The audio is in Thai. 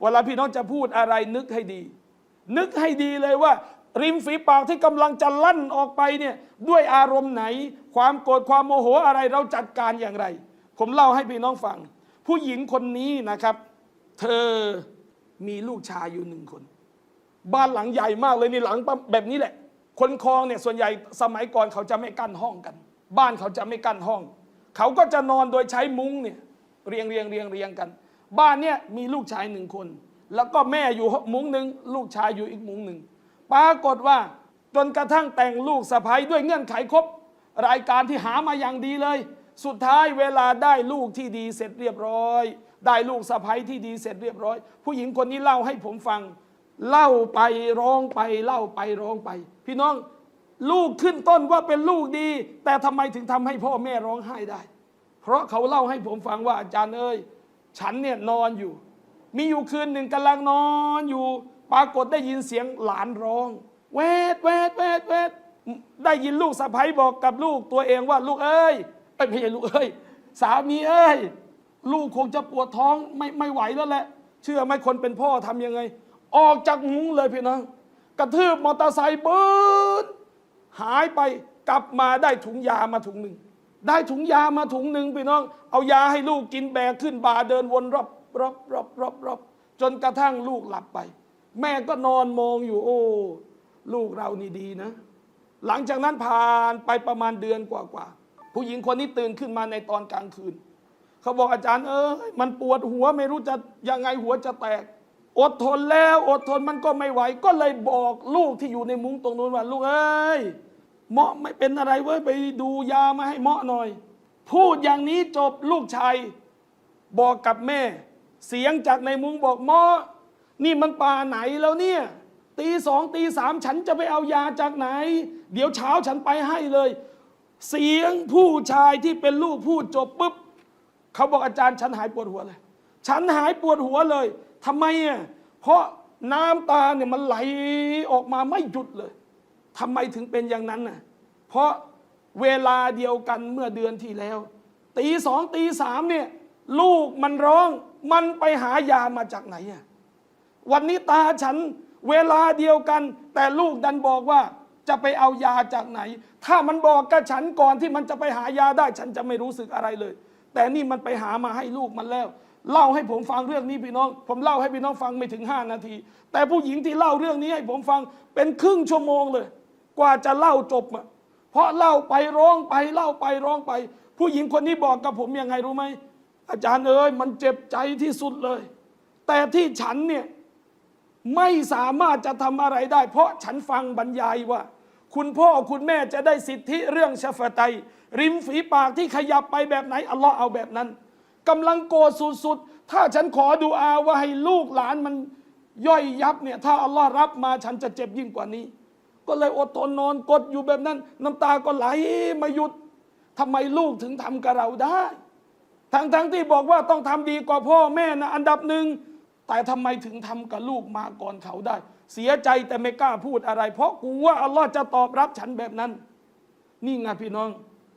เวลาพี่น้องจะพูดอะไรนึกให้ดี นึกให้ดีเลยว่า ริมฝีปากที่กำลังจะลั่นออกไปเนี่ยด้วยอารมณ์ไหน ความโกรธความโมโหอะไรเราจัดการอย่างไร ผมเล่าให้พี่น้องฟัง ผู้หญิงคนนี้นะครับ เธอมีลูกชายอยู่หนึ่งคน บ้านหลังใหญ่มากเลยนี่หลังแบบนี้แหละ คนคลองเนี่ยส่วนใหญ่สมัยก่อนเขาจะไม่กั้นห้องกัน บ้านเขาจะไม่กั้นห้อง เขาก็จะนอนโดยใช้มุ้งเนี่ยเรียงเรียงเรียงเรียงกัน บ้านเนี่ยมีลูกชายหนึ่งคน แล้วก็แม่อยู่มุ้งหนึ่งลูกชายอยู่อีกมุ้งหนึ่งปรากฏว่าจนกระทั่งแต่งลูกสะใภ้ด้วยเงื่อนไขครบ รายการที่หามาอย่างดีเลย สุดท้ายเวลาได้ลูกที่ดีเสร็จเรียบร้อย ได้ลูกสะใภ้ที่ดีเสร็จเรียบร้อย ผู้หญิงคนนี้เล่าให้ผมฟัง เล่าไปร้องไปเล่าไปร้องไป พี่น้องลูกขึ้นต้นว่าเป็นลูกดี แต่ทำไมถึงทำให้พ่อแม่ร้องไห้ได้ เพราะเขาเล่าให้ผมฟังว่าอาจารย์เอ้ย ฉันเนี่ยนอนอยู่ มีอยู่คืนหนึ่งกำลังนอนอยู่ ปรากฏได้ยินเสียงหลานร้อง เวทเวทเวทเวทได้ยินลูกสะใภ้บอกกับลูกตัวเองว่าลูกเอ้ยเอ้ยไม่ใช่ลูกเอ้ย สามีเอ้ย ลูกคงจะปวดท้องไม่ไม่ไหวแล้วแหละ เชื่อไหมคนเป็นพ่อทำยังไง ออกจากมุ้งเลยพี่น้องกระทืบมอเตอร์ไซค์ปืนหายไปกลับมาได้ถุงยามาถุงหนึ่ง ได้ถุงยามาถุงหนึ่งพี่น้อง เอายาให้ลูกกินแบกขึ้นบ่าเดินวนรอบรอบรอบรอบรอบจนกระทั่งลูกหลับไป แม่ก็นอนมองอยู่ โอ้ ลูกเรานี่ดีนะ หลังจากนั้นผ่านไปประมาณเดือนกว่าๆผู้หญิงคนนี้ตื่นขึ้นมาในตอนกลางคืน เขาบอกอาจารย์เอ้ยมันปวดหัวไม่รู้จะยังไงหัวจะแตก อดทนแล้ว อดทนมันก็ไม่ไหว ก็เลยบอกลูกที่อยู่ในมุ้งตรงนู้นว่าลูกเอ้ย เหมาะไม่เป็นอะไรเว้ยไปดูยามาให้เหมาะหน่อย พูดอย่างนี้จบลูกชายบอกกับแม่ เสียงจากในมุงบอกเหมาะนี่มันป่าไหนแล้วเนี่ยตีสองตีสามฉันจะไปเอายาจากไหน เดี๋ยวเช้าฉันไปให้เลย เสียงผู้ชายที่เป็นลูกพูดจบปุ๊บเขาบอกอาจารย์ฉันหายปวดหัวเลย ฉันหายปวดหัวเลยทำไมอะเพราะน้ำตาเนี่ยมันไหลออกมาไม่หยุดเลย ทำไมถึงเป็นอย่างนั้นน่ะเพราะเวลาเดียวกันเมื่อเดือนที่แล้ว ตีสองตีสามเนี่ยลูกมันร้องมันไปหายามาจากไหนอะวันนี้ตาฉันเวลาเดียวกัน แต่ลูกดันบอกว่าจะไปเอายาจากไหน ถ้ามันบอกกับฉันก่อนที่มันจะไปหายาได้ ฉันจะไม่รู้สึกอะไรเลย แต่นี่มันไปหามาให้ลูกมันแล้ว เล่าให้ผมฟังเรื่องนี้พี่น้อง ผมเล่าให้พี่น้องฟังไม่ถึง 5 นาที แต่ผู้หญิงที่เล่าเรื่องนี้ให้ผมฟังเป็นครึ่งชั่วโมงเลย กว่าจะเล่าจบอะเพราะเล่าไปร้องไปเล่าไปร้องไป ผู้หญิงคนนี้บอกกับผมยังไงรู้ไหมอาจารย์เอ้ยมันเจ็บใจที่สุดเลย แต่ที่ฉันเนี่ยไม่สามารถจะทำอะไรได้ เพราะฉันฟังบรรยายว่า คุณพ่อคุณแม่จะได้สิทธิเรื่องชฟาไตริมฝีปากที่ขยับไปแบบไหนอัลลอฮ์เอาแบบนั้นกำลังโกรธสุดๆ ถ้าฉันขอดูอาว่าให้ลูกหลานมันย่อยยับเนี่ย ถ้าอัลลอฮ์รับมาฉันจะเจ็บยิ่งกว่านี้ ก็เลยอดทนนอนกดอยู่แบบนั้น น้ำตาก็ไหลไม่หยุดทำไมลูกถึงทำกับเราได้ ทั้งทั้งที่บอกว่าต้องทำดีกว่าพ่อแม่นะอันดับหนึ่งแต่ทำไมถึงทำกับลูกมาก่อนเขาได้ เสียใจแต่ไม่กล้าพูดอะไร เพราะกูว่าอัลลอฮ์จะตอบรับฉันแบบนั้น นี่ไงพี่น้อง